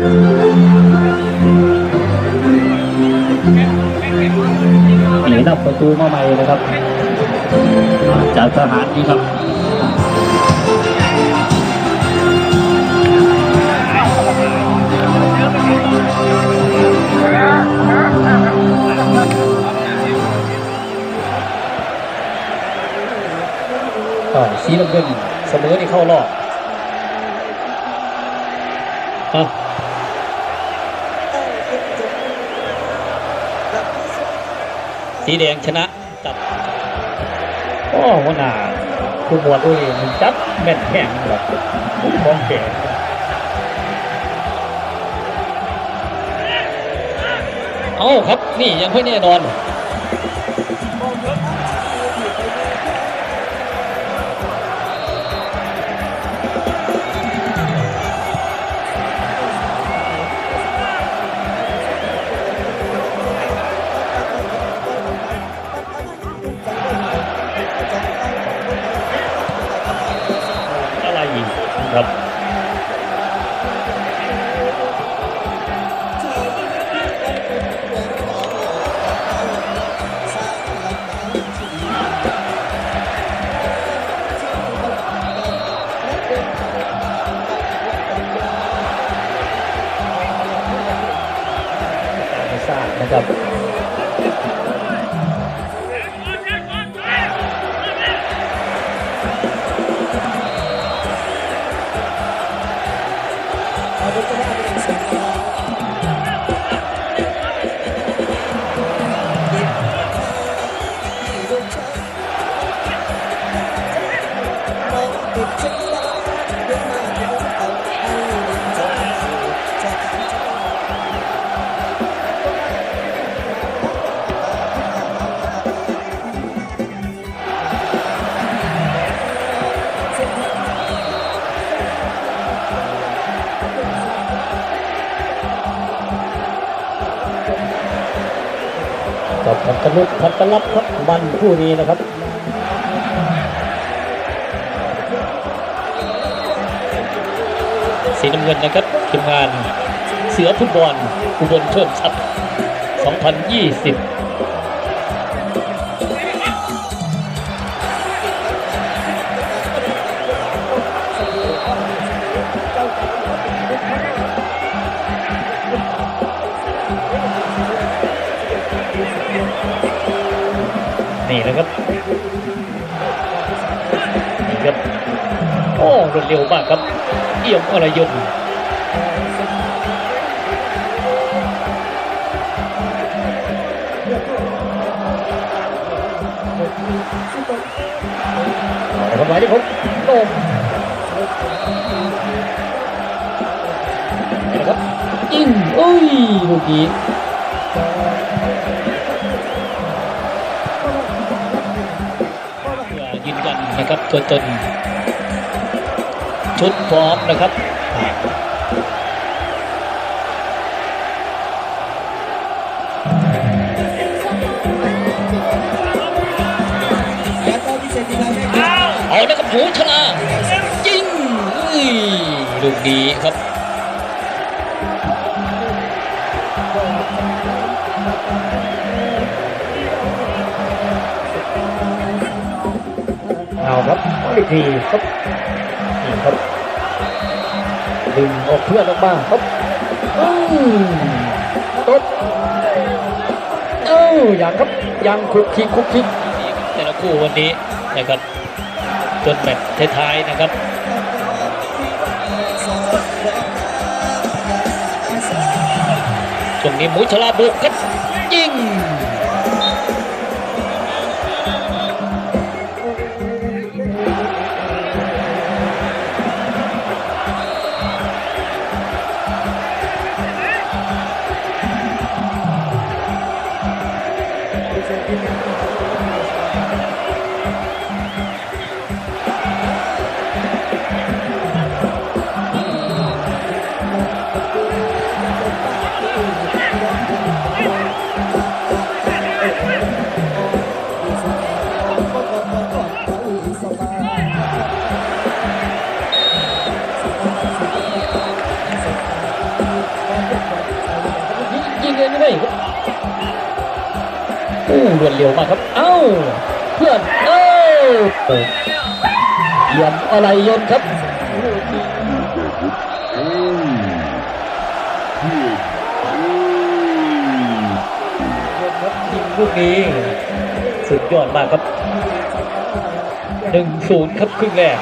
หนีนับประตูมาใหม่นะครับ จากทหารนี่ครับอ่าสีน้ำเงินเสมอที่เข้ารอบอะ สีแดงชนะจับโอ้หัวหน้าคุณบวชอุ้ยมันจับแม่นแข็งแบบมองแข็งเอาครับนี่ยังไม่แน่นอน กับพัตลุกพัตลับครับมันคู่นี้นะครับสีน้ำเงินนะครับทีมงานเสือฟุตบอลอุบลเพิ่มทรัพย์2020 นี่นะครับนี่ครับโอ้รวดเร็วมากครับ เอี่ยมอะไรยนต์อะครับหมายที่ผมโดนี่นะครับยิงเอ้ยลูกนี้ นนะครับตัวตนชุดพร้อมนะครับเอานะครับหูชนะจริงอุ้ยลูกดีครับ ครับอีกทีครับนี่ครับดึงออกเพื่อนออกมาครับอืมตดเอ้าอย่างครับยังคุกคิกคุกคิกแต่ละคู่วันนี้นะครับจนแมตช์ท้ายๆนะครับช่วงนี้หมูฉลาบุกครับ ไม่ครับโอ้รวดเร็วมากครับ เอ้า เพื่อนเอ้ายมอะไรยนครับยิงลูกนี้ สุดยอดมากครับหนึ่งศูนย์ครับครึ่งแรก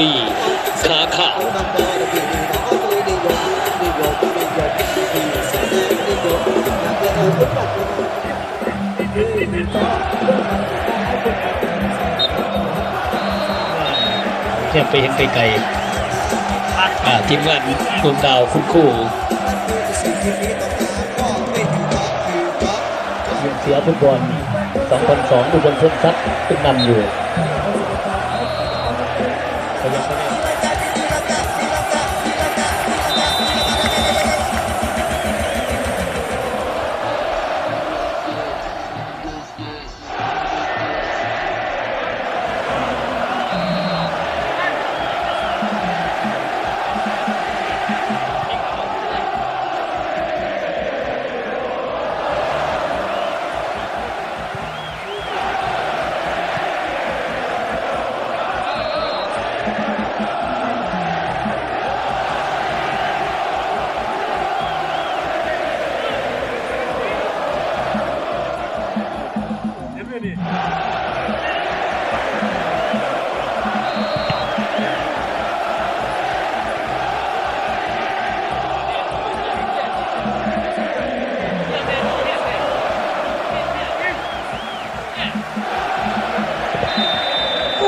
ดีขาขาวเนี่ยไปเห็นไกลๆทีมงานดวงดาวคุณครูยิงเสียฟุตบอลสองคนสองอุบลชนทรัพย์ขึ้นนำอยู่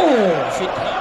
Oh, she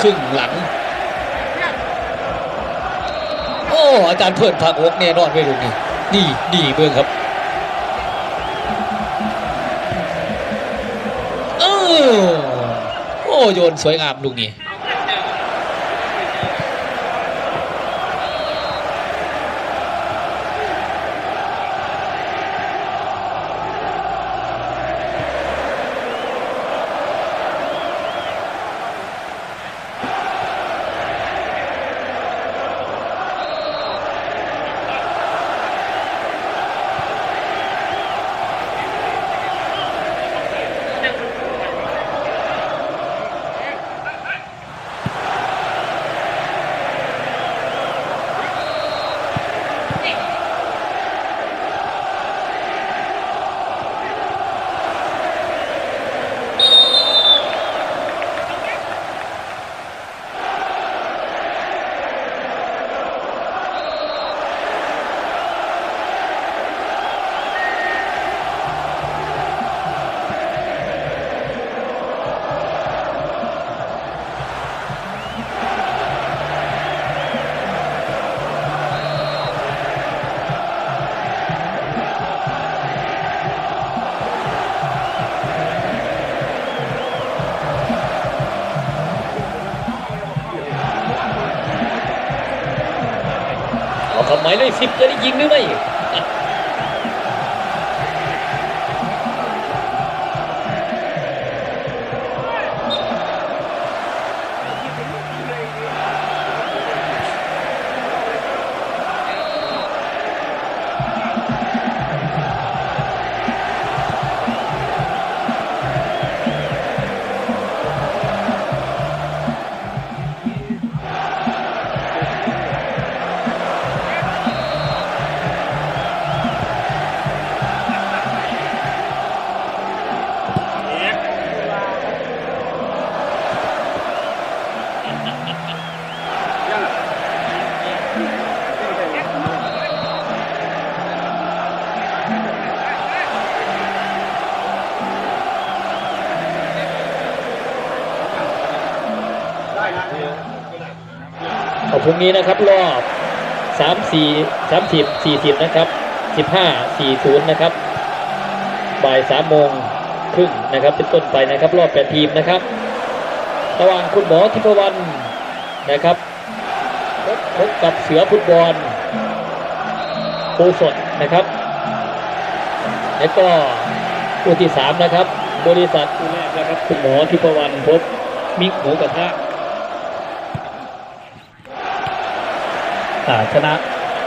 ครึ่งหลัง โอ้อาจารย์เพื่อนพักอกแน่นอนไม่รู้นี่นี่นี่เบิ่งครับเออโอ้โยนสวยงามลูกนี้ายเลขสิบจะได้ยิงหรือไม่ เอาพรุ่งนี้นะครับรอบสามสี่สามสิบสี่สิบนะครับสิบห้าสี่ศูนย์นะครับ บ่ายสามโมงครึ่งนะครับ เป็นต้นไปนะครับ รอบแปดทีมนะครับระหว่างคุณหมอทิพวรรณนะครับพบพบกับเสือฟุตบอลโคสดนะครับ แล้วก็คู่ที่สามนะครับ บริษัทคู่แรกนะครับ คุณหมอทิพวรรณพบมิกหมูกระทะ อ่า ชนะ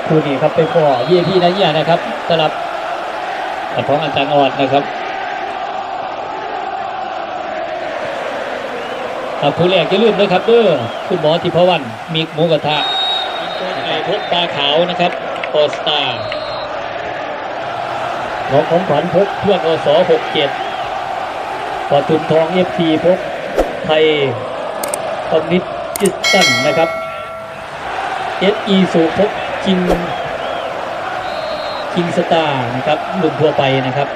คู่นี้ครับไปพ่อเยี่ยพี่นะเยี่ยนะครับสำหรับกับของอาจารย์ออดนะครับอ่าคู่แรกจะลืมนะครับเด้อคุณหมอทิพวรรณมีหมูกระทะไก่พกปลาขาวนะครับออสตาหมอของขวัญพกเพื่อนอสหกเจ็ดปทุมทองเอฟซีพกไทยคอมมิวนิสตันนะครับ เอสอีสูพบคิงคิงสตาร์นะครับรุ่นทั่วไปนะครับ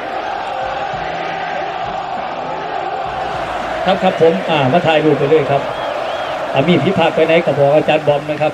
ครับครับผมอ่ามาถ่ายรูปไปเลยครับอามีพิพากษไปไหนกับบอกอาจารย์บอมนะครับ